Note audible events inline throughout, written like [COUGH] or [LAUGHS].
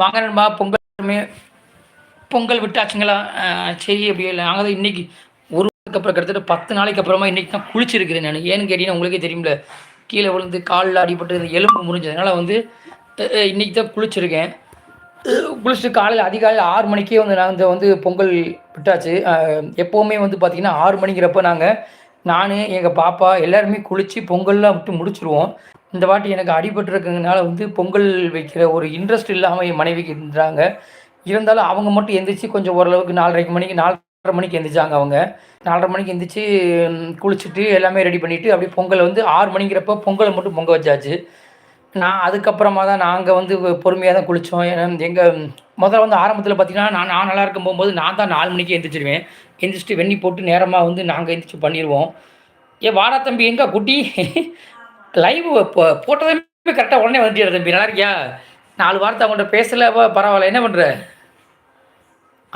வாங்க நண்பா பொங்கல் பொங்கல் விட்டாச்சுங்களா? சரி அப்படி இல்லை. நாங்கள் தான் இன்றைக்கி ஒரு வாரத்துக்கு அப்புறம் கிட்டத்தட்ட பத்து நாளைக்கு அப்புறமா இன்றைக்கி தான் குளிச்சிருக்கிறேன் நான். ஏன்னு கேட்டிங்கன்னா உங்களுக்கே தெரியும்ல கீழே விழுந்து காலில் அடிபட்டு இந்த எலும்பு முறிஞ்சதுனால வந்து இன்றைக்கி இன்னைக்கு தான் குளிச்சிருக்கேன். குளிச்சுட்டு காலையில் அதிகாலையில் ஆறு மணிக்கே வந்து நாங்கள் வந்து பொங்கல் விட்டாச்சு. எப்போவுமே வந்து பார்த்திங்கன்னா ஆறு மணிங்கிறப்ப நாங்கள் நான் எங்கள் பாப்பா எல்லாருமே குளித்து பொங்கல்லாம் விட்டு முடிச்சுருவோம். இந்த வாட்டி எனக்கு அடிபட்டுருக்கனால வந்து பொங்கல் வைக்கிற ஒரு இன்ட்ரெஸ்ட் இல்லாமல் என் மனைவிக்கு இருந்தாங்க. இருந்தாலும் அவங்க மட்டும் எந்திரிச்சு கொஞ்சம் ஓரளவுக்கு நாலரைக்கு மணிக்கு நாலரை மணிக்கு எந்திரிச்சாங்க அவங்க. நாலரை மணிக்கு எந்திரிச்சு குளிச்சுட்டு எல்லாமே ரெடி பண்ணிவிட்டு அப்படியே பொங்கல் வந்து ஆறு மணிங்கிறப்ப பொங்கலை மட்டும் பொங்க வச்சாச்சு. நான் அதுக்கப்புறமா தான் நாங்கள் வந்து பொறுமையாக தான் குளித்தோம் ஏன்னா எங்கள் முதல்ல வந்து ஆரம்பத்தில் பார்த்திங்கன்னா நான் நான் நல்லா இருக்கும் போகும்போது நான் தான் நாலு மணிக்கு எந்திரிச்சிருவேன். எந்திரிச்சிட்டு வெண்ணி போட்டு நேரமாக வந்து நாங்கள் எந்திரிச்சு பண்ணிடுவோம் ஏ வாடா தம்பி எங்கே குட்டி? லைவ் போட்டதே கரெக்டாக உடனே வந்துட்டு தம்பி? நல்லா இருக்கியா? நாலு வாரத்தை அவங்கள்ட்ட பேசல பரவாயில்ல. என்ன பண்ணுற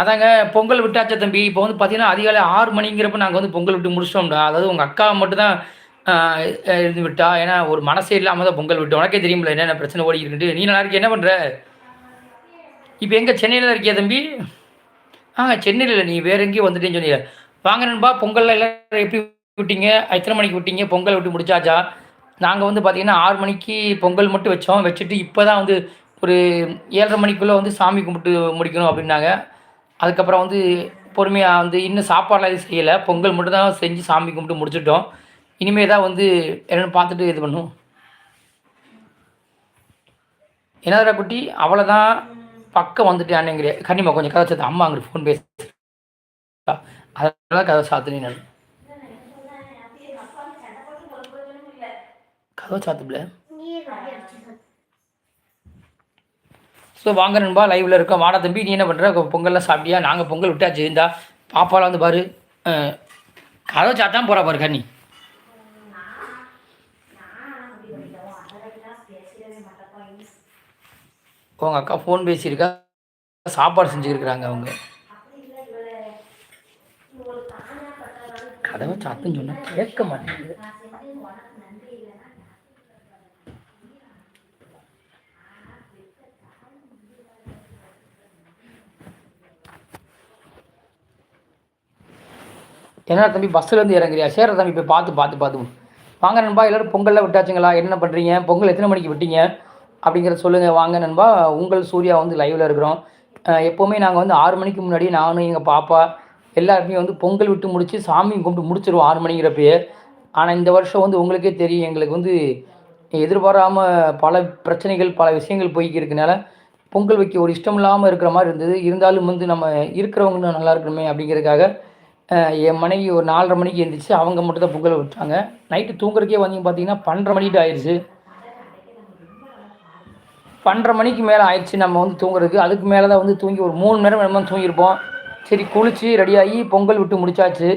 அதாங்க பொங்கல் விட்டாச்சா தம்பி? இப்போ வந்து பார்த்தீங்கன்னா அதிகாலை ஆறு மணிங்கிறப்ப நாங்கள் வந்து பொங்கல் விட்டு முடிச்சிட்டோம்டா அதாவது உங்கள் அக்கா மட்டும்தான் இருந்து விட்டா. ஏன்னா ஒரு மனசே இல்லாமல் தான் பொங்கல் விட்டு உனக்கே தெரியுமில்ல என்னென்ன பிரச்சனை ஓடி இருக்குன்ட்டு. நீ நல்லா இருக்கிய? என்ன பண்ணுற இப்போ எங்கே சென்னையில் தான் இருக்கியா தம்பி? ஆ சென்னையில் இல்லை. நீ வேற எங்கேயும் வந்துட்டேன்னு சொன்னீங்க வாங்க நண்பா பொங்கலில் எல்லோரும் எப்படி விட்டீங்க? எத்தனை மணிக்கு விட்டீங்க? பொங்கல் விட்டு முடிச்சாச்சா? நாங்கள் வந்து பார்த்திங்கன்னா ஆறு மணிக்கு பொங்கல் மட்டும் வச்சோம். வச்சுட்டு இப்போ தான் வந்து ஒரு ஏழரை மணிக்குள்ளே வந்து சாமி கும்பிட்டு முடிக்கணும் அப்படின்னாங்க. அதுக்கப்புறம் வந்து பொறுமையாக வந்து இன்னும் சாப்பாடெலாம் எதுவும் செய்யலை. பொங்கல் மட்டும் தான் செஞ்சு சாமி கும்பிட்டு முடிச்சிட்டோம். இனிமேல் தான் வந்து என்னென்னு பார்த்துட்டு இது பண்ணும் என்னதுடா குட்டி? அவ்வளோதான் பக்கம் வந்துட்டானுங்கிற கண்ணிமா கொஞ்சம் கதை சாத்து. அம்மா அங்கே ஃபோன் பேச. அதனால கதை சாத்துனே நான். கதை சாத்துப்பில்ல ஸோ வாங்க நண்பா லைவில் இருக்கோம். வாடா தம்பி நீ என்ன பண்ணுற பொங்கல்லாம் சாப்பிட்டியா? நாங்கள் பொங்கல் விட்டாச்சு. இருந்தா பாப்பாலாம் வந்து பாரு கதவை சாத்தான் போகிறா பாரு கண்ணி. உங்கள் அக்கா ஃபோன் பேசியிருக்கா. சாப்பாடு செஞ்சுருக்குறாங்க அவங்க. கதவை சாத்துன்னு சொன்னால் கேட்க மாட்டேங்குது. என்ன தம்பி பஸ்ஸுலேருந்து இறங்குறியா? சேர தம்பி போய் பார்த்து பார்த்து பார்த்து. வாங்க நண்பா எல்லோரும் பொங்கலில் விட்டாச்சுங்களா? என்ன பண்ணுறீங்க பொங்கல் எத்தனை மணிக்கு விட்டீங்க? அப்படிங்கிறத சொல்லுங்கள் வாங்க நண்பா உங்கள் சூர்யா வந்து லைவில் இருக்கிறோம். எப்போவுமே நாங்கள் வந்து ஆறு மணிக்கு முன்னாடி நானும் எங்கள் பாப்பா எல்லாருமே வந்து பொங்கல் விட்டு முடித்து சாமி கும்பிட்டு முடிச்சிருவோம் ஆறு மணிங்கிறப்பயே. ஆனால் இந்த வருஷம் வந்து உங்களுக்கே தெரியும். எங்களுக்கு வந்து எதிர்பாராமல் பல பிரச்சனைகள் பல விஷயங்கள் போய்க்கு இருக்கனால பொங்கல் வைக்க ஒரு இஷ்டம் இல்லாமல் இருக்கிற மாதிரி இருந்தது. இருந்தாலும் வந்து நம்ம இருக்கிறவங்க நல்லா இருக்கணுமே அப்படிங்கிறதுக்காக என் மனைவி ஒரு நாலரை மணிக்கு எழுந்திரிச்சு அவங்க மட்டும் தான் பொங்கல் விட்டாங்க. நைட்டு தூங்குறதுக்கே வந்தீங்க பார்த்தீங்கன்னா பன்னெண்டரை மணிக்கிட்ட ஆயிடுச்சு பன்னெண்டரை மணிக்கு மேலே ஆயிடுச்சு நம்ம வந்து தூங்குறதுக்கு. அதுக்கு மேலே தான் வந்து தூங்கி ஒரு மூணு நேரம் நம்ம தூங்கியிருப்போம். சரி குளித்து ரெடியாகி பொங்கல் விட்டு முடிச்சாச்சு.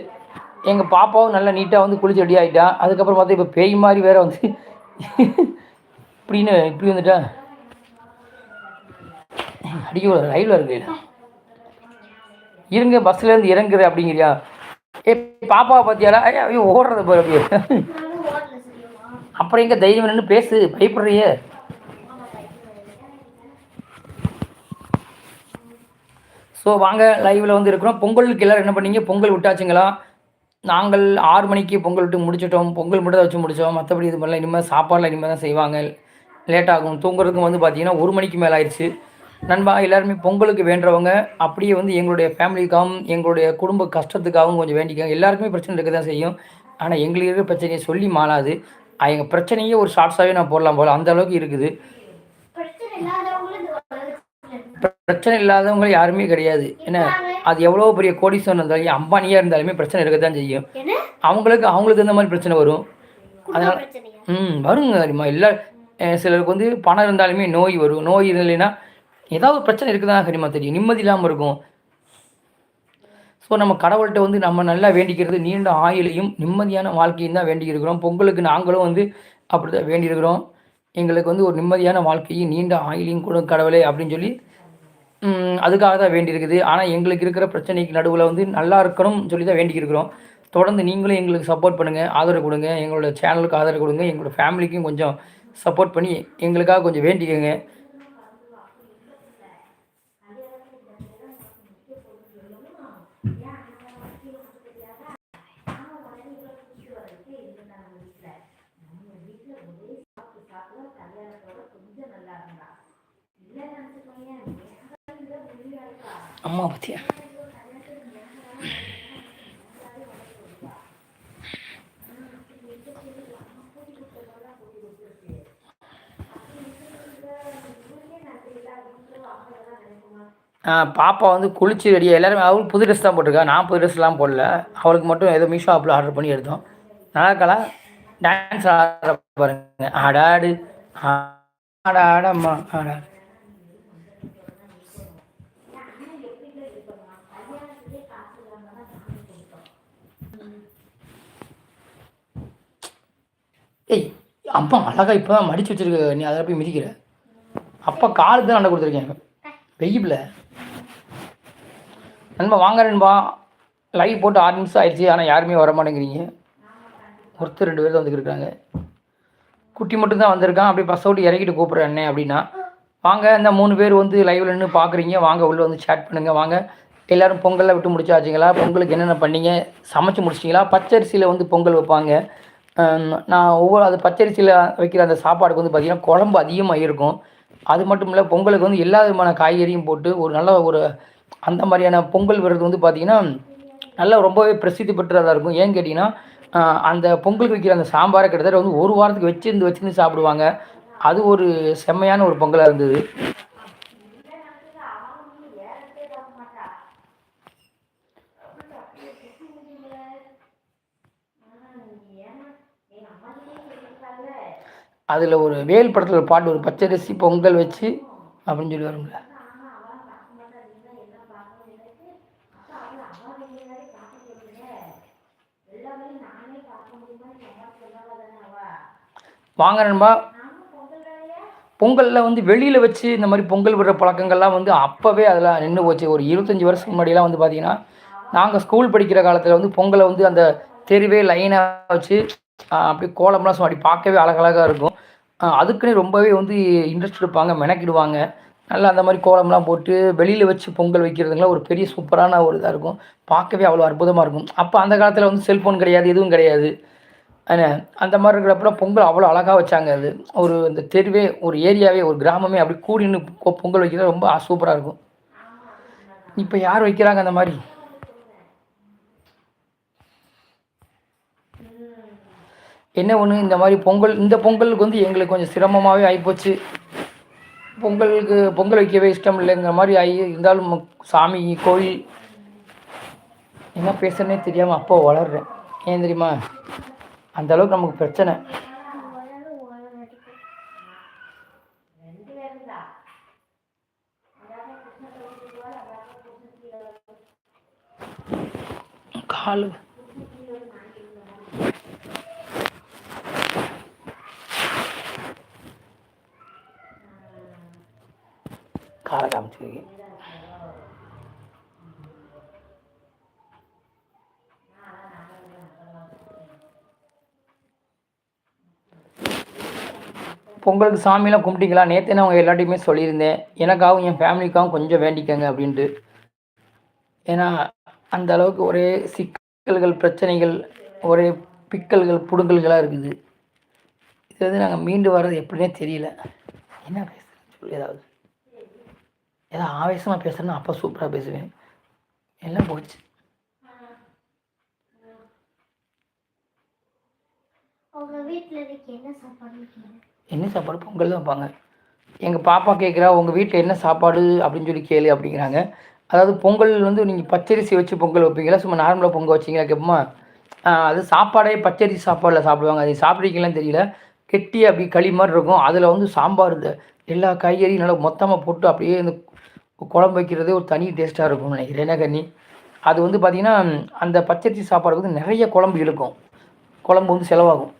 எங்கள் பாப்பாவும் நல்லா நீட்டாக வந்து குளிச்சு ரெடி ஆகிட்டா அதுக்கப்புறம் பார்த்தா இப்போ பேய் மாதிரி வேறு வந்து இப்படின்னு இப்படி வந்துட்டா. அடிக்க ரயிலில் இருக்கு. இருங்க பஸ்லேருந்து இறங்குற அப்படிங்கிறியா? ஏ பாப்பாவை பார்த்தியாலா ஐயா ஐயோ ஓடுறது பாரு அப்படியே. அப்புறம் எங்கே தைரியம் நின்று பேசு பயப்படுறியே. ஸோ வாங்க லைவில் வந்து இருக்கிறோம். பொங்கலுக்கு எல்லோரும் என்ன பண்ணீங்க? பொங்கல் விட்டாச்சுங்களா? நாங்கள் ஆறு மணிக்கு பொங்கல் விட்டு முடிச்சிட்டோம். பொங்கல் மட்டும் தான் வச்சு முடித்தோம் மற்றபடி இது மாதிரிலாம் இனிமேல் சாப்பாடுலாம் இனிமேல் தான் செய்வாங்க. லேட் ஆகும். தூங்குறதுக்கும் வந்து பார்த்தீங்கன்னா ஒரு மணிக்கு மேலே ஆயிடுச்சு. நண்பா எல்லாருமே பொங்கலுக்கு வேண்டுறவங்க அப்படியே வந்து எங்களுடைய ஃபேமிலிக்காகவும் எங்களுடைய குடும்ப கஷ்டத்துக்காகவும் கொஞ்சம் வேண்டிக்கோங்க. எல்லாருக்குமே பிரச்சனை இருக்க தான் செய்யும். ஆனால் எங்களுக்கு இருக்கிற பிரச்சனையை சொல்லி மாளாது. எங்கள் பிரச்சனையே ஒரு ஷார்ட்ஸாகவே நான் போடலாம் போல. அந்த அளவுக்கு இருக்குது. பிரச்சனை இல்லாதவங்க யாருமே கிடையாது. என்ன? அது எவ்வளோ பெரிய கோடீஸ்வரன் இருந்தாலும் அம்பானியாக இருந்தாலுமே பிரச்சனை இருக்க தான் செய்யும் அவங்களுக்கு அவங்களுக்கு இந்த மாதிரி பிரச்சனை வரும். பிரச்சனையா? ம் வருங்க எல்லா சிலருக்கு வந்து பணம் இருந்தாலுமே நோய் வரும். நோய் இல்லைன்னா ஏதாவது ஒரு பிரச்சனை இருக்குதான் தெரியுமா? தெரியும். நிம்மதி இல்லாமல் இருக்கும். ஸோ நம்ம கடவுள்கிட்ட வந்து நம்ம நல்லா வேண்டிக்கிறது நீண்ட ஆயுளையும் நிம்மதியான வாழ்க்கையும் தான் வேண்டியிருக்கிறோம். பொங்கலுக்கு நாங்களும் வந்து அப்படி தான் வேண்டியிருக்கிறோம். எங்களுக்கு வந்து ஒரு நிம்மதியான வாழ்க்கையும் நீண்ட ஆயுளையும் கொடு கடவுளே அப்படின்னு சொல்லி அதுக்காக தான் வேண்டியிருக்குது. ஆனால் எங்களுக்கு இருக்கிற பிரச்சனைக்கு நடுவில் வந்து நல்லா இருக்கணும்னு சொல்லி தான் வேண்டியிருக்கிறோம். தொடர்ந்து நீங்களும் எங்களுக்கு சப்போர்ட் பண்ணுங்கள் ஆதரவு கொடுங்க. எங்களோட சேனலுக்கு ஆதரவு கொடுங்க. எங்களோட ஃபேமிலிக்கும் கொஞ்சம் சப்போர்ட் பண்ணி எங்களுக்காக கொஞ்சம் வேண்டிக்கோங்க. அம்மா பத்தியா பாப்பா வந்து குளிச்சு ரெடியாக எல்லாருமே அவளுக்கு புது ட்ரெஸ் தான் போட்டிருக்கா. நான் புது ட்ரெஸ்லாம் போடல. அவளுக்கு மட்டும் ஏதோ மீஷோ ஆப்பில் ஆர்டர் பண்ணி எடுத்தோம். நல்லா இருக்கலாம் டான்ஸ் ஆடுற பாருங்க. ஆடாடு. ஆடாடம்மா ஆடாடு. ஏய் அப்பா அழகா இப்போ தான் மடித்து வச்சிருக்க நீ அதில் போய் மிதிக்கிற? அப்பா காலுக்கு தான் அண்டை கொடுத்துருக்கேன். வெயிப்பில் நண்பா வாங்க நண்பா. லைவ் போட்டு ஆறு நிமிஷம் ஆயிடுச்சு ஆனால் யாருமே வர மாட்டேங்கிறீங்க ஒருத்தர் ரெண்டு பேர் தான் வந்துருக்காங்க குட்டி மட்டும் தான் வந்திருக்கான். அப்படியே பஸ் விட்டு இறக்கிட்டு கூப்பிட்றேன் என்ன அப்படின்னா. வாங்க இந்த மூணு பேர் வந்து லைவ்ல நின்று பார்க்குறீங்க வாங்க உள்ளே வந்து சேட் பண்ணுங்கள் வாங்க. எல்லோரும் பொங்கலில் விட்டு முடிச்சாச்சுங்களா? பொங்கலுக்கு என்னென்ன பண்ணீங்க? சமைச்சு முடிச்சிட்டிங்களா? பச்சரிசியில் வந்து பொங்கல் வைப்பாங்க. நான் ஒவ்வொரு அது பச்சரிசியில் வைக்கிற அந்த சாப்பாடுக்கு வந்து பார்த்திங்கன்னா குழம்பு அதிகமாக இருக்கும். அது மட்டும் இல்லை பொங்கலுக்கு வந்து எல்லா விதமான காய்கறியும் போட்டு ஒரு நல்ல ஒரு அந்த மாதிரியான பொங்கல் விடுறது வந்து பார்த்திங்கன்னா நல்லா ரொம்பவே பிரசித்தி பெற்றதாக இருக்கும். ஏன்னு கேட்டிங்கன்னா அந்த பொங்கலுக்கு வைக்கிற அந்த சாம்பாரை கிட்டத்தட்ட வந்து ஒரு வாரத்துக்கு வச்சிருந்து வச்சிருந்து சாப்பிடுவாங்க. அது ஒரு செம்மையான ஒரு பொங்கலாக இருந்தது. அதில் ஒரு வேல் படத்தில் ஒரு பாட்டு ஒரு பச்சரிசி பொங்கல் வச்சு அப்படின்னு சொல்லி வரும்ல. வாங்க நண்பா. பொங்கலில் வந்து வெளியில் வச்சு இந்த மாதிரி பொங்கல் விடுற பழக்கங்கள்லாம் வந்து அப்போவே அதெல்லாம் நின்று போச்சு. ஒரு இருபத்தஞ்சி வருஷத்துக்கு முன்னாடிலாம் வந்து பார்த்தீங்கன்னா நாங்கள் ஸ்கூல் படிக்கிற காலத்தில் வந்து பொங்கலை வந்து அந்த தெருவே லைனாக வச்சு அப்படி கோலம்லாம் சும்மா அப்படி பார்க்கவே அழகழகாக இருக்கும். அதுக்குன்னே ரொம்பவே வந்து இன்ட்ரெஸ்ட் எடுப்பாங்க மெனக்கிடுவாங்க. நல்லா அந்த மாதிரி கோலம்லாம் போட்டு வெளியில் வச்சு பொங்கல் வைக்கிறதுங்களாம் ஒரு பெரிய சூப்பரான ஒரு இதாக இருக்கும். பார்க்கவே அவ்வளோ அற்புதமாக இருக்கும். அப்போ அந்த காலத்தில் வந்து செல்ஃபோன் கிடையாது எதுவும் கிடையாது. அந்த மாதிரி இருக்கிறப்பெல்லாம் பொங்கல் அவ்வளோ அழகாக வச்சாங்க அது. ஒரு இந்த தெருவே ஒரு ஏரியாவே ஒரு கிராமமே அப்படி கூடின்னு பொங்கல் வைக்கிறது ரொம்ப சூப்பராக இருக்கும். இப்போ யார் வைக்கிறாங்க அந்த மாதிரி? என்ன ஒன்று இந்த மாதிரி பொங்கல் இந்த பொங்கலுக்கு வந்து எங்களுக்கு கொஞ்சம் சிரமமாகவே ஆகிப்போச்சு பொங்கலுக்கு பொங்கல் வைக்கவே இஷ்டம் இல்லைங்கிற மாதிரி ஆகி இருந்தாலும் சாமி கோயில் என்ன பேசுறேனே தெரியாமல் அப்போ வளர்றேன் ஏன் தெரியுமா? அந்த அளவுக்கு நமக்கு பிரச்சனை. காலு. காலை காமிச்சிருக்கேன் பொங்கலுக்கு சாமியெல்லாம் கும்பிட்டீங்களா? நேற்று நான் அவங்க எல்லாத்தையுமே சொல்லியிருந்தேன். எனக்காகவும் என் ஃபேமிலிக்காகவும் கொஞ்சம் வேண்டிக்கங்க அப்படின்ட்டு. ஏன்னா அந்த அளவுக்கு ஒரே சிக்கல்கள் பிரச்சனைகள் ஒரே பிக்கல்கள் புடுங்கல்களாக இருக்குது. இது வந்து நாங்கள் மீண்டு வர்றது எப்படின்னே தெரியல. என்ன பேசுகிறேன் சொல்லி ஏதாவது. ஏதாவது ஆவேசமாக பேசுகிறேன்னா அப்போ சூப்பராக பேசுவேன். எல்லாம் போச்சு. என்ன சாப்பாடு பொங்கல் தான் வைப்பாங்க. எங்கள் பாப்பா கேட்குறா உங்கள் வீட்டில் என்ன சாப்பாடு? அப்படின்னு சொல்லி கேளு அப்படிங்கிறாங்க. அதாவது பொங்கல் வந்து நீங்கள் பச்சரிசி வச்சு பொங்கல் வைப்பீங்களா? சும்மா நார்மலாக பொங்கல் வச்சிங்களா கேட்போமா அது சாப்பாடே பச்சரிசி சாப்பாடில் சாப்பிடுவாங்க. அது சாப்பிட்றீங்களான்னு தெரியல. கெட்டி அப்படி களி மாதிரி இருக்கும். அதில் வந்து சாம்பார் இந்த எல்லா காய்கறியும் நல்லா மொத்தமாக போட்டு அப்படியே இந்த குழம்பு வைக்கிறதே ஒரு தனி டேஸ்ட்டாக இருக்கும்னு நினைக்கிறேன். என்ன கண்ணி? அது வந்து பார்த்திங்கன்னா அந்த பச்சரிசி சாப்பாடு வந்து நிறைய குழம்பு இழுக்கும். குழம்பு வந்து செலவாகும்.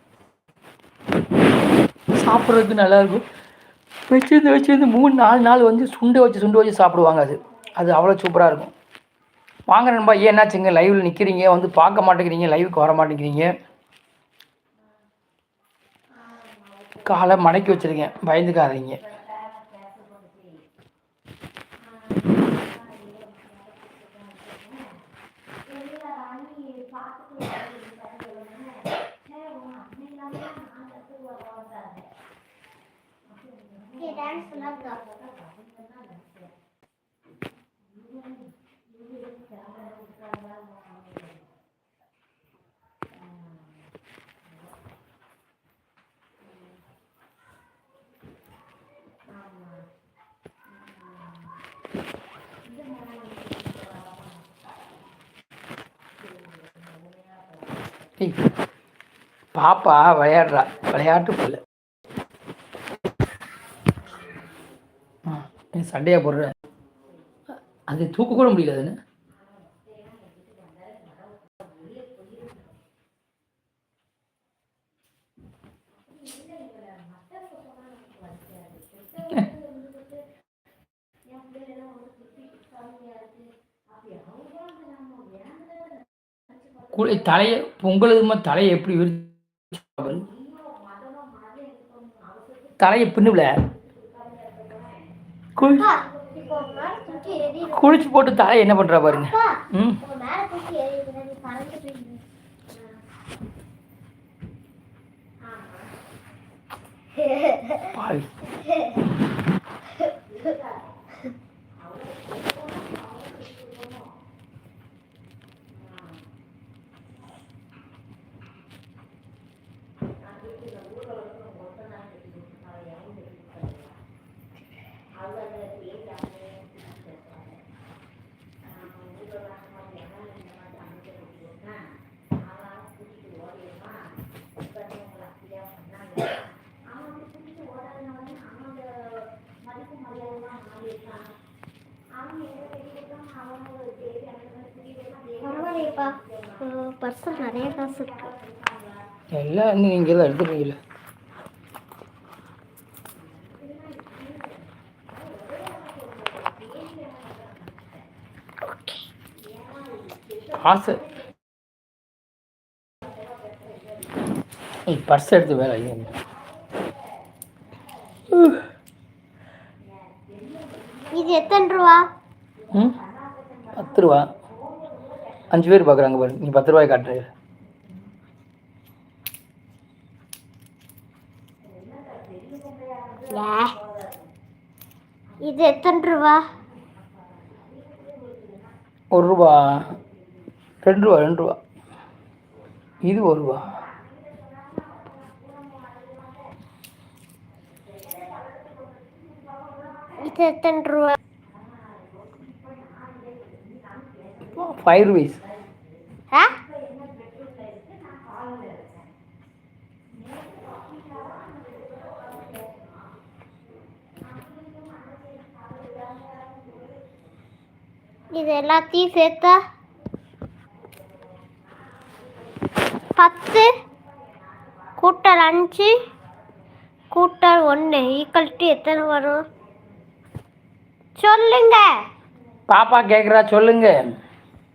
சாப்பிட்றதுக்கு நல்லாயிருக்கும் வச்சிருந்து வச்சிருந்து மூணு நாலு நாள் வந்து சுண்டை வச்சு சுண்டை வச்சு சாப்பிடுவாங்க அது. அது அவ்வளோ சூப்பராக இருக்கும். வாங்க நண்பா ஏன் என்னாச்சுங்க? லைவில் நிற்கிறீங்க வந்து பார்க்க மாட்டேங்கிறீங்க லைவுக்கு வர மாட்டேங்கிறீங்க? காலை மடக்கி வச்சிருக்கேன். பயந்துக்காதீங்க ஓகே டான்ஸ் பண்ணாதா ஏய், பாப்பா விளையாடுறா. விளையாட்டு பிள்ளை ஆ, சண்டையாக சண்டையா போடுற. அது தூக்க கூட முடியல அதுன்னு குளி தலையை பொங்கலுமா தலையை எப்படி விரிச்சு தலையை பின்னுல குளி அப்பா இப்போ உன் மேல தூக்கி எறி குளிச்சு போட்டு தலையை என்ன பண்றா பாருங்க. ம். பாவி. பரவாயில்லையப்பா பர்சல் நிறைய காசு இருக்கு. எல்லாம் நீங்கள் தான் எடுத்துருவீங்கள ஏய் பர்ஸ் எடுத்து வேலை ஐயோ இது எத்தனை ரூபா? பத்து ரூபா. அஞ்சு பேர் பார்க்குறாங்க பாரு. நீ பத்து ரூபாய் காட்டுற. லே. இது எத்தனை ரூபா? ஒரு ரூபா. ரெண்டு ரூபா ரெண்டு ரூபா. இது ஒரு ரூபா. இது எத்தனை ரூபா? ஃபைவ் ருபீஸ் ஆ இது எல்லாத்தையும் சேர்த்தா பத்து கூட்டல் அஞ்சு கூட்டல் ஒன்று ஈக்குவல் டு எத்தனை வரும்? சொல்லுங்க. பாப்பா கேட்குறா சொல்லுங்க.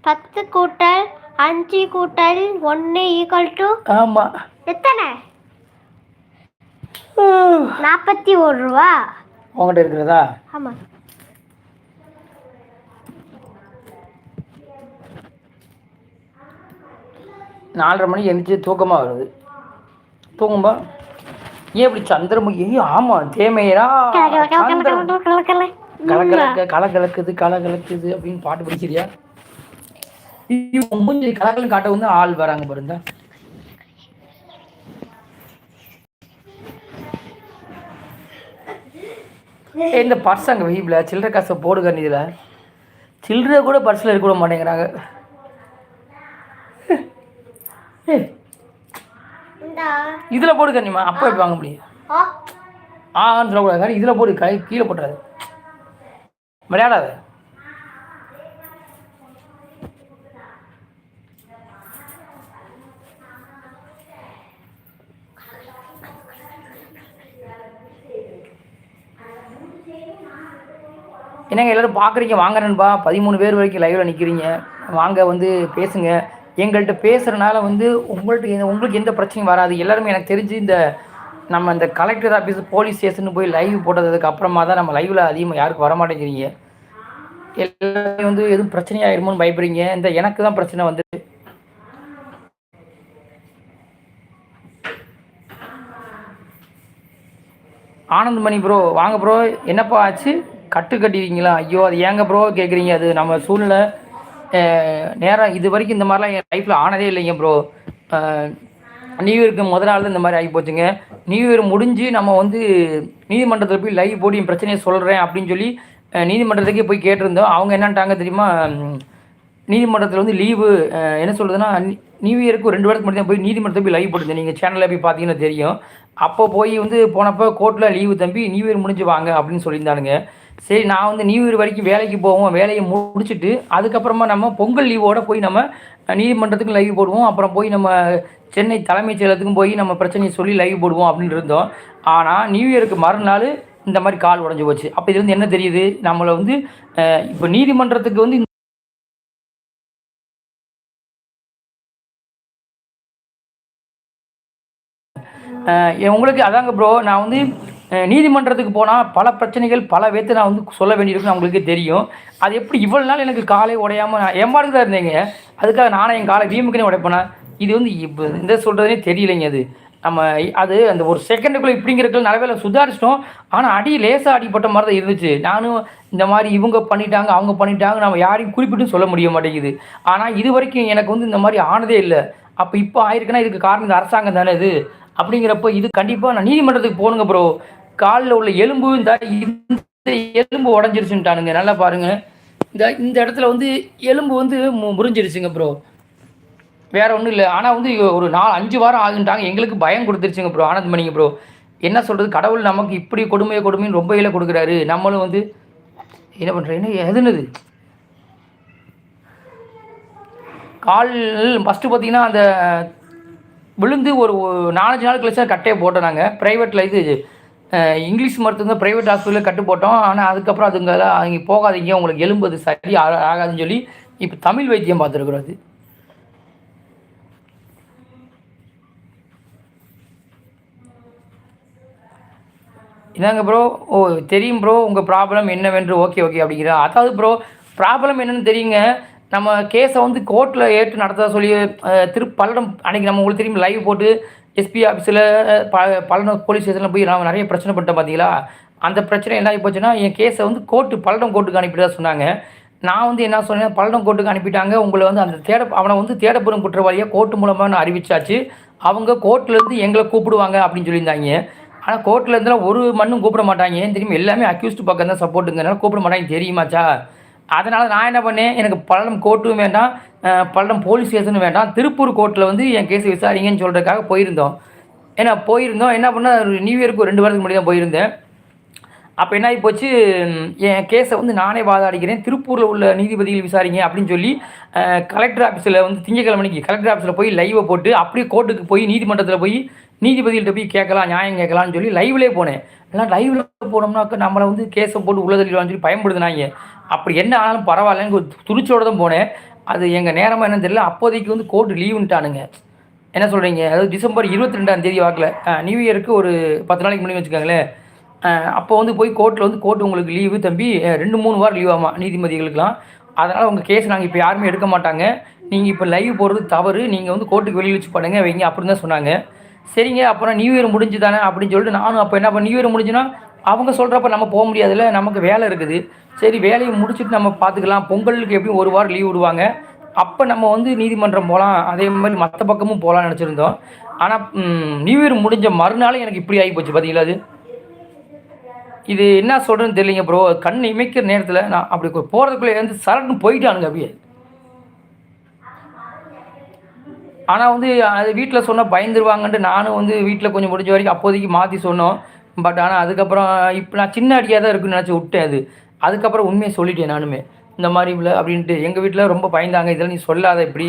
பத்து கூட்டல் அஞ்சு கூட்டல் ஒன்று ஈக்குவல் டு ஆமாம் எத்தனை? நாற்பத்தி ஒரு ரூபா. உங்கள்கிட்ட இருக்கிறதா? ஆமாம் நாலரை மணிக்கு எந்திரிச்சு தூக்கமாக வருது. தூங்கும்பா. ஏன் இப்படி சந்திரமுகி? ஆமாம் தேமையரா கலகலக்க கலகலக்குது கலகலக்குது அப்படின்னு பாட்டு படிக்கிறியா? ஐயோ, மூஞ்சி கலகலம் காட்ட வந்து ஆள் வராங்க பாருங்க. இந்த பர்ஸ் அங்கே வெயிப்ல சில்லறை காசை போடுங்க இதில் சில்லறை கூட பர்ஸில் இருக்க விட மாட்டேங்கிறாங்க. இதில் போடு கண்ணிமா அப்போ எப்படி வாங்க முடியும்? ஆ. ஆன்னு சொல்லக்கூடாது. இதில் போடு கை கீழே போட்டுறாது. விளையாடாத. என்னங்க எல்லோரும் பார்க்குறீங்க? வாங்க நண்பா பதிமூணு பேர் வரைக்கும் லைவில் நிற்கிறீங்க வாங்க வந்து பேசுங்க. எங்கள்கிட்ட பேசுகிறனால வந்து உங்கள்கிட்ட உங்களுக்கு எந்த பிரச்சனையும் வராது. எல்லாருமே எனக்கு தெரிஞ்சு இந்த நம்ம இந்த கலெக்டர் ஆஃபீஸ் போலீஸ் ஸ்டேஷன் போய் லைவ் போட்டதுக்கு அப்புறமா தான் நம்ம லைவில் அதிகமாக யாருக்கும் வர மாட்டேங்கிறீங்க. எல்லாருமே வந்து எதுவும் பிரச்சனையாயிருமோன்னு பயப்படுறீங்க. இந்த எனக்கு தான் பிரச்சனை வந்து. ஆனந்த்மணி ப்ரோ வாங்க ப்ரோ என்னப்பா ஆச்சு? கட்டு கட்டிருக்கீங்களா ஐயோ அது ஏங்க ப்ரோ கேட்குறீங்க அது நம்ம சூழ்நிலை. நேரம் இது வரைக்கும் இந்த மாதிரிலாம் என் லைஃப்பில் ஆனதே இல்லைங்க ப்ரோ நியூ இயருக்கு முத நாள் இந்த மாதிரி ஆகி போச்சுங்க நியூ இயர் முடிஞ்சு நம்ம வந்து நீதிமன்றத்தில் போய் லைவ் போட்டு என் பிரச்சனையை சொல்கிறேன் அப்படின்னு சொல்லி நீதிமன்றத்துக்கே போய் கேட்டிருந்தோம். அவங்க என்னன்ட்டாங்க தெரியுமா? நீதிமன்றத்தில் வந்து லீவு என்ன சொல்கிறதுன்னா நியூ இயருக்கு ரெண்டு வாரத்துக்கு மட்டும் போய் நீதிமன்றத்தில் போய் லைவ் போட்டுருந்தேன். நீங்கள் சேனலில் போய் பார்த்தீங்கன்னா தெரியும். அப்போ போய் வந்து போனப்போ கோர்ட்டில் லீவு தம்பி நியூ இயர் முடிஞ்சு வாங்க அப்படின்னு சொல்லியிருந்தானுங்க. சரி நான் வந்து நியூ இயர் வரைக்கும் வேலைக்கு போவோம் வேலையை முடிச்சுட்டு அதுக்கப்புறமா நம்ம பொங்கல் லீவோட போய் நம்ம நீதிமன்றத்துக்கும் நீதிமன்றத்துக்கு லைவ் போடுவோம். அப்புறம் போய் நம்ம சென்னை தலைமைச் செயலகத்துக்கும் போய் நம்ம பிரச்சனையை சொல்லி லைவ் போடுவோம் அப்படின்னு இருந்தோம். ஆனால் நியூ இயருக்கு மறுநாள் இந்த மாதிரி கால் உடஞ்சி போச்சு. அப்போ இது வந்து என்ன தெரியுது? நம்மளை வந்து இப்போ நீதிமன்றத்துக்கு வந்து உங்களுக்கு அதாங்க ப்ரோ நான் வந்து நீதிமன்றத்துக்கு போனால் பல பிரச்சனைகள் பல பேர்த்து நான் வந்து சொல்ல வேண்டியிருக்குன்னு அவங்களுக்கே தெரியும். அது எப்படி இவ்வளோ நாள் எனக்கு காலை உடையாமல் நான் ஏமாடுக்கு தான் இருந்தேங்க. அதுக்காக நானே என் காலை வீமுக்குனே உடைப்பேனா? இது வந்து இப்போ இந்த சொல்கிறதுனே தெரியலைங்க அது. நம்ம அது அந்த ஒரு செகண்டுக்குள்ளே இப்படிங்கிறதுக்கு நிறைய வேலை சுதாரிச்சிட்டோம். ஆனால் அடி லேசாக அடிப்பட்ட மாதிரி தான் இருந்துச்சு. நானும் இந்த மாதிரி இவங்க பண்ணிட்டாங்க அவங்க பண்ணிட்டாங்க நம்ம யாரையும் குறிப்பிட்டு சொல்ல முடிய மாட்டேங்குது. ஆனால் இது வரைக்கும் எனக்கு வந்து இந்த மாதிரி ஆனதே இல்லை. அப்போ இப்போ ஆயிருக்குன்னா இதுக்கு காரணம் இந்த அரசாங்கம் தானே இது? அப்படிங்கிறப்போ இது கண்டிப்பாக நான் நீதிமன்றத்துக்கு போகணுங்க ப்ரோ காலில் உள்ள எலும்பு இந்த இந்த எலும்பு உடஞ்சிருச்சுன்ட்டானுங்க. நல்லா பாருங்க. இந்த இந்த இடத்துல வந்து எலும்பு வந்து மு- முறிஞ்சிருச்சுங்க ப்ரோ வேற ஒன்றும் இல்லை. ஆனால் வந்து ஒரு நாலு அஞ்சு வாரம் ஆகுன்ட்டாங்க. எங்களுக்கு பயம் கொடுத்துருச்சுங்க ப்ரோ ஆனந்த் மணிங்க ப்ரோ என்ன சொல்கிறது கடவுள் நமக்கு இப்படி கொடுமையை கொடுமைன்னு ரொம்ப இல கொடுக்குறாரு. நம்மளும் வந்து என்ன பண்ணுறேன் என்ன எதுனது கால் ஃபஸ்ட்டு பார்த்தீங்கன்னா அந்த விழுந்து ஒரு நாலஞ்சு நாள் கழிச்சு கட்டையை போட்டோம் நாங்கள் ப்ரைவேட்டில் இது இங்கிலீஷ் மருத்துவம் தான் ப்ரைவேட் ஹாஸ்பிட்டலில் கட்டு போட்டோம். ஆனால் அதுக்கப்புறம் அதுங்க அங்கே போகாதீங்க உங்களுக்கு எலும்பு சரி ஆகாதுன்னு சொல்லி இப்போ தமிழ் வைத்தியம் பார்த்துருக்குறோம் அது. ப்ரோ ஓ தெரியும் ப்ரோ உங்கள் ப்ராப்ளம் என்னவென்று ஓகே ஓகே அப்படிங்கிறா. அதாவது ப்ரோ ப்ராப்ளம் என்னன்னு தெரியுங்க. நம்ம கேஸை வந்து கோர்ட்டில் ஏற்று நடத்த சொல்லி திரு பல்லடம் அன்றைக்கி நம்ம உங்களுக்கு தெரியும் லைவ் போட்டு எஸ்பி ஆஃபீஸில் ப பல்லடம் போலீஸ் ஸ்டேஷனில் போய் நான் நிறைய பிரச்சனை பண்ணிட்டோம் பார்த்தீங்களா அந்த பிரச்சனை என்ன ஆகி போச்சுன்னா என் கேஸை வந்து கோர்ட்டு பல்லடம் கோர்ட்டுக்கு அனுப்பிட்டதா சொன்னாங்க. நான் வந்து என்ன சொன்னேன் பல்லடம் கோர்ட்டுக்கு அனுப்பிட்டாங்க. உங்களை வந்து அந்த தேட அவனை வந்து தேடப்படும் குற்றவாளியாக கோர்ட்டு மூலமாக நான் அறிவிச்சாச்சு. அவங்க கோர்ட்லேருந்து எங்களை கூப்பிடுவாங்க அப்படின்னு சொல்லியிருந்தாங்க. ஆனால் கோர்ட்டில் இருந்தாலும் ஒரு மண்ணும் கூப்பிட மாட்டாங்க. ஏன் தெரியும்? எல்லாமே அக்யூஸ்ட் பக்கம் தான் சப்போர்ட்டுங்கிறனால கூப்பிட மாட்டாங்க. தெரியுமாச்சா அதனால் நான் என்ன பண்ணேன் எனக்கு பல்லடம் கோர்ட்டும் வேண்டாம் பல்லடம் போலீஸ் ஸ்டேஷனும் வேண்டாம். திருப்பூர் கோர்ட்டில் வந்து என் கேஸ் விசாரிங்கன்னு சொல்கிறதுக்காக போயிருந்தோம். ஏன்னா போயிருந்தோம். என்ன பண்ணால் நியூ இயருக்கு ஒரு ரெண்டு வாரத்துக்கு முன்னாடி தான் போயிருந்தேன். அப்போ என்ன ஆகி போச்சு என் கேஸை வந்து நானே வாதாடிக்கிறேன். திருப்பூரில் உள்ள நீதிபதிகள் விசாரிங்க அப்படின்னு சொல்லி கலெக்டர் ஆஃபீஸில் வந்து திங்கக்கிழமைக்கு கலெக்டர் ஆஃபீஸில் போய் லைவை போட்டு அப்படியே கோர்ட்டுக்கு போய் நீதிமன்றத்தில் போய் நீதிபதிகள்கிட்ட போய் கேட்கலாம் நியாயம் கேட்கலாம்னு சொல்லி லைவ்லேயே போனேன். எல்லாம் லைவில் போனோம்னாக்க நம்மளை வந்து கேஸை போட்டு உள்ள தள்ளிடுவான்னு சொல்லி பயன்படுத்தினாங்க. அப்படி என்ன ஆனாலும் பரவாயில்லன்னு ஒரு துணிச்சோட தான் போனேன். அது எங்கள் நேரமாக என்னன்னு தெரியல. அப்போதைக்கு வந்து கோர்ட்டு லீவுன்ட்டானுங்க என்ன சொல்கிறீங்க அதாவது டிசம்பர் இருபத்தி ரெண்டாம் தேதி வாக்கில். நியூ இயருக்கு ஒரு பத்து நாளைக்கு முன்னாடி வச்சுக்கோங்களேன். அப்போ வந்து போய் கோர்ட்டில் வந்து கோர்ட் உங்களுக்கு லீவு தம்பி ரெண்டு மூணு வாரம் லீவ் ஆமாம் நீதிபதிகளுக்கெல்லாம் அதனால் உங்கள் கேஸ் நாங்கள் இப்போ யாருமே எடுக்க மாட்டாங்க. நீங்கள் இப்போ லைவ் போடுறது தவறு. நீங்கள் வந்து கோர்ட்டுக்கு வெளியில் வச்சு பண்ணுங்க. வைங்க. அப்படின்னு தான் சொன்னாங்க. சரிங்க அப்புறம் நியூ இயர் முடிஞ்சு தானே அப்படின்னு சொல்லிட்டு நானும் அப்போ என்ன பண்ண நியூ இயர் முடிஞ்சுன்னா அவங்க சொல்கிறப்ப நம்ம போக முடியாதுல்ல நமக்கு வேலை இருக்குது. சரி வேலையை முடிச்சுட்டு நம்ம பார்த்துக்கலாம் பொங்கலுக்கு எப்படியும் ஒரு வாரம் லீவ் விடுவாங்க. அப்போ நம்ம வந்து நீதிமன்றம் போகலாம் அதே மாதிரி மற்ற பக்கமும் போகலாம்னு நினச்சிருந்தோம். ஆனால் நியூ இயர் முடிஞ்ச மறுநாள் எனக்கு இப்படி ஆகி போச்சு பார்த்தீங்களா அது? இது என்ன சொல்கிறேன்னு தெரியலைங்க ப்ரோ கண் இமைக்கிற நேரத்தில் நான் அப்படி போகிறதுக்குள்ளே வந்து சரட்டுன்னு போயிட்டானுங்க அப்படியே. ஆனால் வந்து அது வீட்டில் சொன்னால் பயந்துருவாங்கன்ட்டு நானும் வந்து வீட்டில் கொஞ்சம் முடிஞ்ச வரைக்கும் அப்போதைக்கு மாற்றி சொன்னோம். பட் ஆனால் அதுக்கப்புறம் இப்போ நான் சின்ன அடியாக தான் இருக்குன்னு நினச்சி விட்டேன் அது. அதுக்கப்புறம் உண்மையை சொல்லிட்டேன் நானுமே. இந்த மாதிரி இல்லை அப்படின்ட்டு. எங்கள் வீட்டில் ரொம்ப பயந்தாங்க. இதெல்லாம் நீ சொல்லாத இப்படி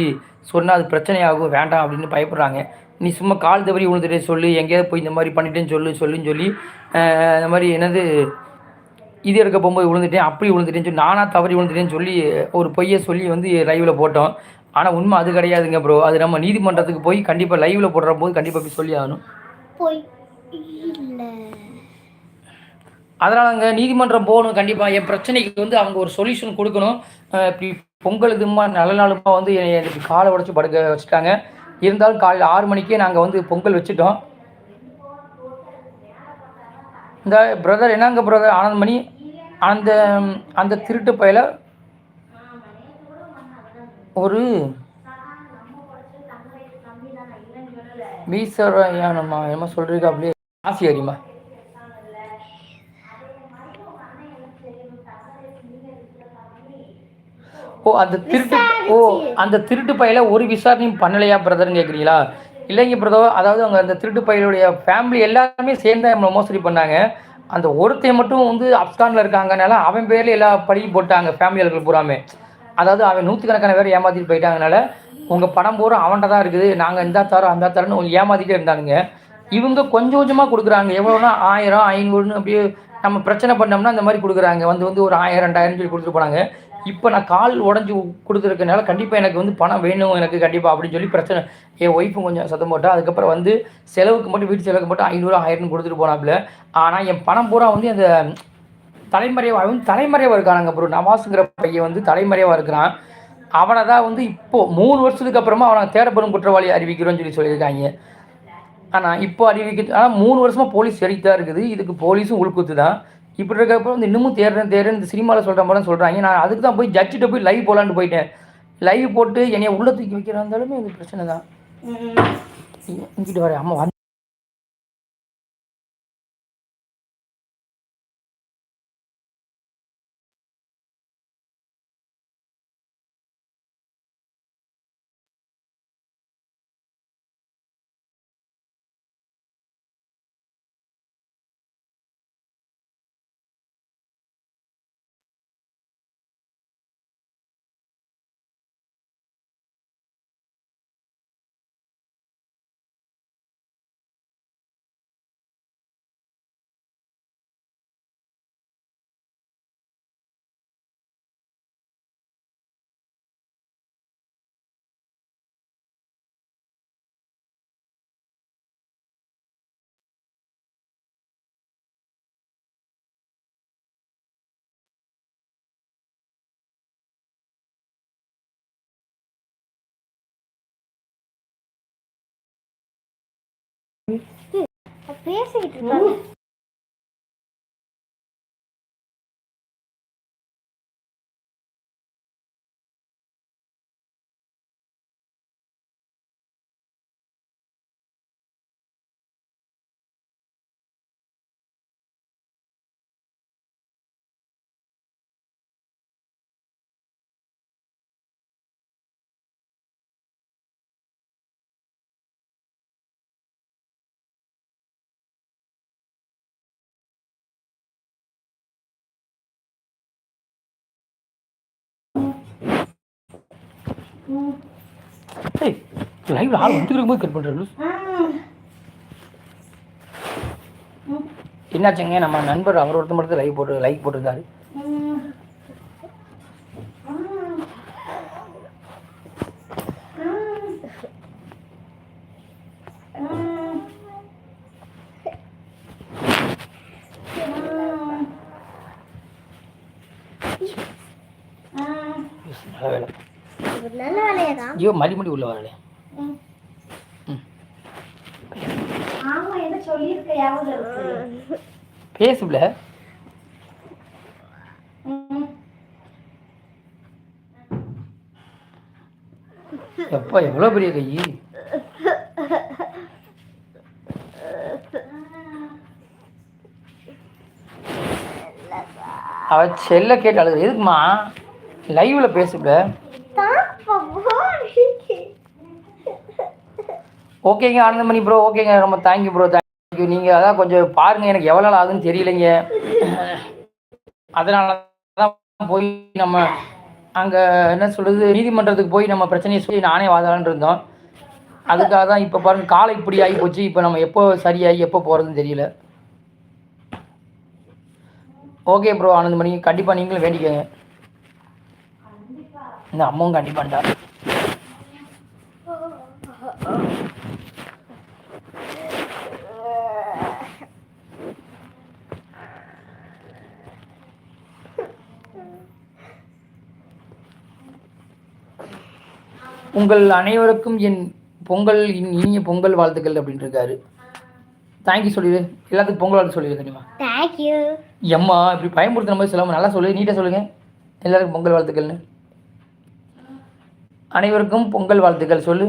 சொன்னால் அது பிரச்சனையாகும். வேண்டாம் அப்படின்னு பயப்படுறாங்க. நீ சும்மா கால் தவறி விழுந்துட்டே சொல்லு. எங்கேயாவது போய் இந்த மாதிரி பண்ணிட்டேன்னு சொல்லு சொல்லுன்னு சொல்லி இந்த மாதிரி என்னது இது எடுக்க போகும்போது விழுந்துட்டேன் அப்படி விழுந்துட்டேன்னு சொல்லி நானாக தவறி விழுந்துட்டேன்னு சொல்லி ஒரு பொய்யை சொல்லி வந்து லைவில் போட்டோம். ஆனால் உண்மை அது கிடையாதுங்க ப்ரோ அது நம்ம நீதிமன்றத்துக்கு போய் கண்டிப்பாக லைவில் போடுற போது கண்டிப்பாக போய் சொல்லி ஆகணும். இல்லை. அதனாலங்க நீதிமன்றம் போகணும் கண்டிப்பாக என் பிரச்சனைக்கு வந்து அவங்க ஒரு சொல்யூஷன் கொடுக்கணும். இப்படி பொங்கல் இதுமா நல்ல நாளுமா வந்து எனக்கு காலை உடச்சி படுக்க வச்சுட்டாங்க. இருந்தாலும் காலையில் ஆறு மணிக்கே நாங்கள் வந்து பொங்கல் வச்சுட்டோம். இந்த பிரதர் என்னங்க பிரதர் ஆனந்தமணி அந்த அந்த திருட்டு பயல ஒரு வீசரையானம்மா என்னமோ சொல்றீங்க அப்படியே. ஆசி அறிமா ஓ அந்த திருட்டு ஓ அந்த திருட்டு பையில ஒரு விசாரணையும் பண்ணலையா பிரதர்னு கேட்குறீங்களா இல்லைங்க பிரதர் அதாவது அவங்க அந்த திருட்டு பையலுடைய ஃபேமிலி எல்லாருமே சேர்ந்து நம்மளை மோசடி பண்ணாங்க. அந்த ஒருத்தன் மட்டும் வந்து அப்கானில் இருக்காங்கனால அவன் பேரில் எல்லா படியும் போட்டாங்க ஃபேமிலிகள் பூராமே. அதாவது அவன் நூற்றுக்கணக்கான பேர் ஏமாற்றிட்டு போயிட்டாங்கனால உங்கள் பணம் பூரா அவன்கிட்ட தான் இருக்குது. நாங்கள் இந்த தரோம் அந்த தரோன்னு அவங்க ஏமாற்றிட்டே இருந்தானுங்க. இவங்க கொஞ்சம் கொஞ்சமாக கொடுக்குறாங்க. எவ்வளோனா ஆயிரம் ஐநூறுன்னு அப்படியே நம்ம பிரச்சனை பண்ணோம்னா அந்த மாதிரி கொடுக்குறாங்க. வந்து வந்து ஒரு ஆயிரம் ரெண்டாயிரம் சொல்லி கொடுத்துட்டு போனாங்க. இப்போ நான் கால் உடஞ்சி கொடுத்துருக்கனால கண்டிப்பாக எனக்கு வந்து பணம் வேணும் எனக்கு கண்டிப்பாக அப்படின்னு சொல்லி பிரச்சனை. என் ஒய்ஃபும் கொஞ்சம் சத்தம் போட்டா. அதுக்கப்புறம் வந்து செலவுக்கு மட்டும் வீட்டு செலவுக்கு மட்டும் ஐநூறு ஆயிரம்னு கொடுத்துட்டு போனாப்புல. ஆனால் என் பணம் பூரா வந்து அந்த தலைமறைவாக அவன் தலைமறைவாக இருக்கானுங்க ப்ரோ நவாஸுங்கிற பையன் வந்து தலைமறைவாக இருக்கிறான். அவனை தான் வந்து இப்போது மூணு வருஷத்துக்கு அப்புறமா அவனை தேடப்படும் குற்றவாளி அறிவிக்கிறோன்னு சொல்லி சொல்லியிருக்காங்க. ஆனால் இப்போ அறிவிக்க ஆனால் மூணு வருஷமாக போலீஸ் சரிக்கு தான் இருக்குது. இதுக்கு போலீஸும் உள்குத்து தான் இப்படி இருக்கப்போ வந்து இன்னமும் தேடுறேன் தேடுறேன் இந்த சினிமாவில் சொல்கிற மாதிரி சொல்கிறாங்க நான் அதுக்கு தான் போய் ஜட்ஜிட்ட போய் லைவ் போகலான்னு போயிட்டேன். லைவ் போட்டு என்னைய உள்ள தூக்கி வைக்கிறா இருந்தாலுமே இது பிரச்சனை தான் இங்கிட்டு வரேன். அம்மா பேசிக்கிட்டு இருக்காங்க. ஏய் லைவ்ல ஆள் வந்துட்டு இருக்கும்போது கட் பண்ணுறது என்னாச்சுங்க நம்ம நண்பர் அவர் ஒருத்தர் மட்டும் லைவ் போட்டு லைக் போட்டிருந்தாரு நல்ல வேலை இது நல்ல வேலையா தான் ஐயோ மறுபடி உள்ள வரல பேசுல எப்பா எவ்வளோ பெரிய கை? அவ செல்ல கேட்டு அழுது எதுக்குமா? லைவ்ல பேசுல ஓகேங்க ஆனந்தமணி ப்ரோ ஓகேங்க ரொம்ப தேங்க்யூ ப்ரோ தேங்க்யூ நீங்கள் அதான் கொஞ்சம் பாருங்கள் எனக்கு எவ்வளோ நாள் ஆகுதுன்னு தெரியலைங்க. அதனால தான் போய் நம்ம அங்கே என்ன சொல்கிறது நீதிமன்றத்துக்கு போய் நம்ம பிரச்சனையை சொல்லி நானே வாதாடலான்னு இருந்தோம். அதுக்காக தான் இப்போ பாருங்கள் காலை இப்படி ஆகி போச்சு. இப்போ நம்ம எப்போ சரியாகி எப்போ போகிறதுன்னு தெரியல. ஓகே ப்ரோ ஆனந்தமணி கண்டிப்பாக நீங்களும் வேண்டிக்கோங்க. இந்த அம்மாவும் கண்டிப்பாண்டா உங்கள் அனைவருக்கும் என் பொங்கல் இன் இனிய பொங்கல் வாழ்த்துக்கள் அப்படின்னு இருக்காரு தேங்க்யூ சொல்லிடு எல்லாத்துக்கும் பொங்கல் வாழ்த்து சொல்லிடு தெரியுமா? தேங்க்யூ எம்மா இப்படி பயன்படுத்துகிற மாதிரி சொல்லாமல் நல்லா சொல்லு. நீட்டாக சொல்லுங்கள் எல்லாருக்கும் பொங்கல் வாழ்த்துக்கள்னு. அனைவருக்கும் பொங்கல் வாழ்த்துக்கள் சொல்லு.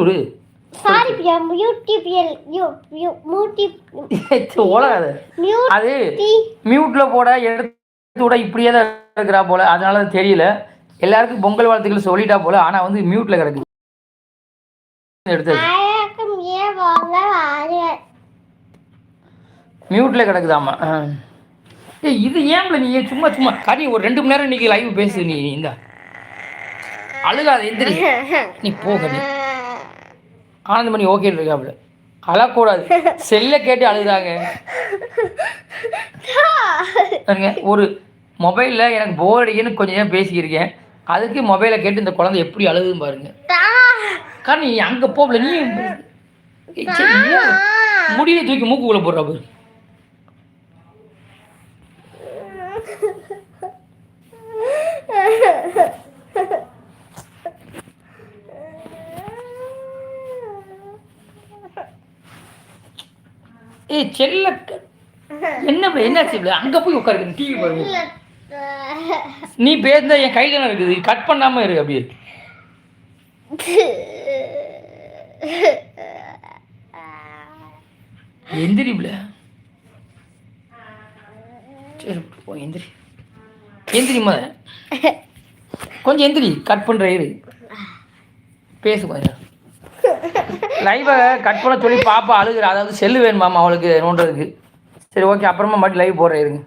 ஒரு sorry Priya YouTube you you YouTube ஓடாது மியூட் அது மியூட்டில் போட எடுத்து விட இப்படியே தான் இருக்கிறா போல. அதனால அது தெரியல. எல்லாருக்கும் பொங்கல் வாழ்த்துக்கள் சொல்லிட்டா போல. ஆனால் வந்து மியூட்டில் கிடக்கு. எடுத்தது ஆ. ஏய் இது ஏன்ல நீ? சும்மா சும்மா. கனி ஒரு ரெண்டு மணி நேரம் இன்னைக்கு லைவ் பேசு நீ இந்த. அழுகாத எந்திரி. [LAUGHS] நீ போக நீ. ஆனந்தமணி ஓகே இருக்காப்புல அழக்கூடாது. [LAUGHS] செல்லை கேட்டு அழுகுறாங்க. ஒரு மொபைலில் எனக்கு போர் அடிக்குன்னு கொஞ்சம் நேரம் பேசியிருக்கேன் அதுக்கு மொபைலை கேட்டு இந்த குழந்தை எப்படி அழுகுதுன்னு பாருங்க. காரணம் நீ அங்கே போகல நீ ஏய், சரி, ஏன் முடியை தூக்கி மூக்குக்குள்ளே போடுறா பாரு. செல்ல என்ன என்னாச்சு பிள்ளை? அங்க போய் உட்காரு டிவி பாருங்க. நீ பேசுனா என் கையில தானே இருக்குது. கட் பண்ணாம இரு அப்படியே எந்திரி பிள்ளை சரி போ எந்திரி. எந்திரி முத. கொஞ்சம் எந்திரி கட் பண்ற இரு. பேசு கொஞ்சம். லைவை கட் பண்ண சொல்லி பாப்பா அழுகுறா. அதாவது செல்லு வேணுமாமா அவளுக்கு நோண்டுறதுக்கு. சரி ஓகே அப்புறமா மட்டும் லைவ் போடுறேன் இருங்க.